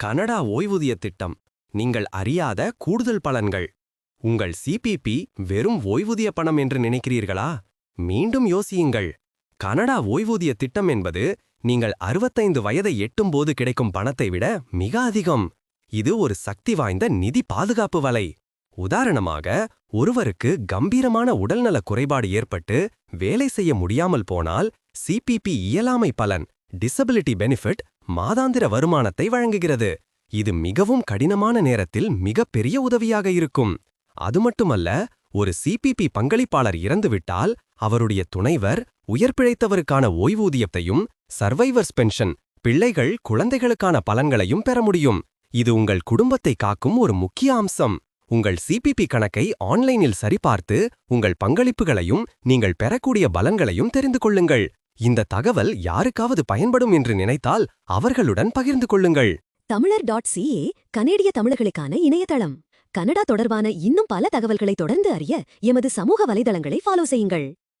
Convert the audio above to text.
Canada ஓய்வூதிய திட்டம். நீங்கள் அறியாத கூடுதல் பலன்கள். உங்கள் சிபிபி வெறும் ஓய்வூதிய பணம் என்று நினைக்கிறீர்களா? மீண்டும் யோசியுங்கள். கனடா ஓய்வூதிய திட்டம் என்பது நீங்கள் அறுபத்தைந்து வயதை எட்டும்போது கிடைக்கும் பணத்தை விட மிக அதிகம். இது ஒரு சக்தி வாய்ந்த நிதி பாதுகாப்பு வலை. உதாரணமாக ஒருவருக்கு கம்பீரமான உடல்நலக் குறைபாடு ஏற்பட்டு வேலை செய்ய முடியாமல் போனால் சிபிபி இயலாமை பலன் டிசபிலிட்டி பெனிஃபிட் மாதாந்திர வருமானத்தை வழங்குகிறது. இது மிகவும் கடினமான நேரத்தில் மிகப்பெரிய உதவியாக இருக்கும். அது மட்டுமல்ல ஒரு சிபிபி பங்களிப்பாளர் இறந்துவிட்டால் அவருடைய துணைவர் உயர் பிழைத்தவருக்கான ஓய்வூதியத்தையும் சர்வைவர்ஸ் பென்ஷன் பிள்ளைகள் குழந்தைகளுக்கான பலன்களையும் பெற முடியும். இது உங்கள் குடும்பத்தை காக்கும் ஒரு முக்கிய அம்சம். உங்கள் சிபிபி கணக்கை ஆன்லைனில் சரிபார்த்து உங்கள் பங்களிப்புகளையும் நீங்கள் பெறக்கூடிய பலன்களையும் தெரிந்து கொள்ளுங்கள். இந்த தகவல் யாருக்காவது பயன்படும் என்று நினைத்தால் அவர்களுடன் பகிர்ந்து கொள்ளுங்கள். தமிழர் டாட் சிஏ கனேடிய தமிழர்களுக்கான இணையதளம். கனடா தொடர்பான இன்னும் பல தகவல்களை தொடர்ந்து அறிய எமது சமூக வலைதளங்களை ஃபாலோ செய்யுங்கள்.